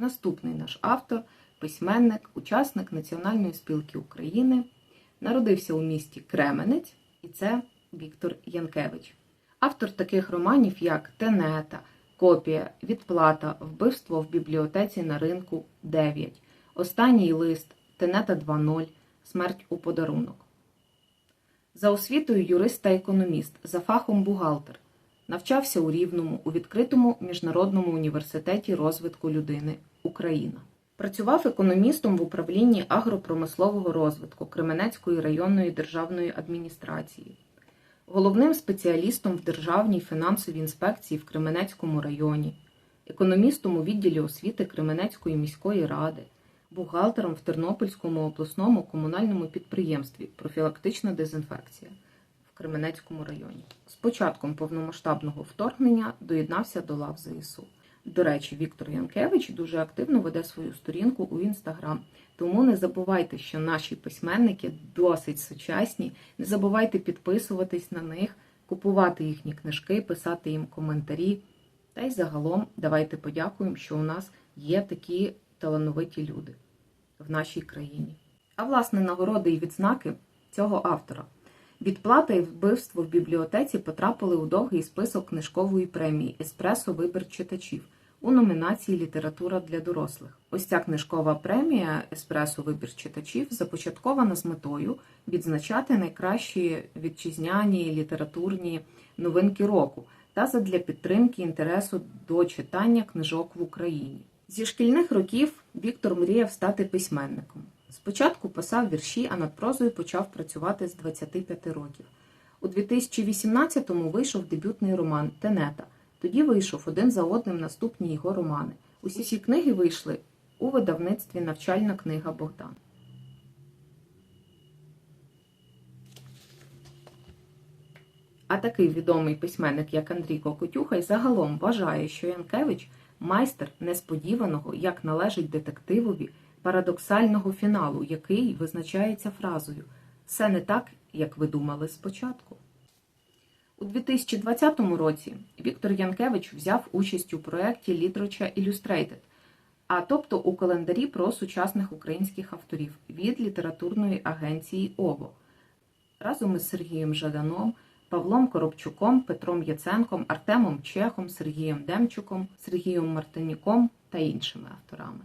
Наступний наш автор, письменник, учасник Національної спілки України, народився у місті Кременець, і це Віктор Янкевич. Автор таких романів, як Тенета, Копія, Відплата, Вбивство в бібліотеці на ринку 9, Останній лист, Тенета 2.0, Смерть у подарунок. За освітою юрист та економіст, за фахом бухгалтер. Навчався у Рівному у відкритому міжнародному університеті розвитку людини Україна. Працював економістом в управлінні агропромислового розвитку Кременецької районної державної адміністрації, головним спеціалістом в Державній фінансовій інспекції в Кременецькому районі, економістом у відділі освіти Кременецької міської ради, бухгалтером в Тернопільському обласному комунальному підприємстві Профілактична дезінфекція Кременецькому районі. З початком повномасштабного вторгнення доєднався до лав ЗСУ. До речі, Віктор Янкевич дуже активно веде свою сторінку у інстаграм. Тому не забувайте, що наші письменники досить сучасні. Не забувайте підписуватись на них, купувати їхні книжки, писати їм коментарі. Та й загалом давайте подякуємо, що у нас є такі талановиті люди в нашій країні. А власне нагороди і відзнаки цього автора. Відплата і вбивство в бібліотеці потрапили у довгий список книжкової премії Еспресо Вибір читачів у номінації Література для дорослих. Ось ця книжкова премія Еспресо Вибір читачів започаткована з метою відзначати найкращі вітчизняні літературні новинки року та задля підтримки інтересу до читання книжок в Україні. Зі шкільних років Віктор мріяв стати письменником. Спочатку писав вірші, а над прозою почав працювати з 25 років. У 2018-му вийшов дебютний роман Тенета. Тоді вийшов один за одним наступні його романи. Усі ці книги вийшли у видавництві Навчальна книга Богдан. А такий відомий письменник, як Андрій Кокотюхай, загалом вважає, що Янкевич майстер несподіваного, як належить детективові, парадоксального фіналу, який визначається фразою Все не так, як ви думали спочатку. У 2020 році Віктор Янкевич взяв участь у проєкті Literature Illustrated, а тобто у календарі про сучасних українських авторів від літературної агенції ОВО разом із Сергієм Жаданом, Павлом Коробчуком, Петром Яценком, Артемом Чехом, Сергієм Демчуком, Сергієм Мартинюком та іншими авторами.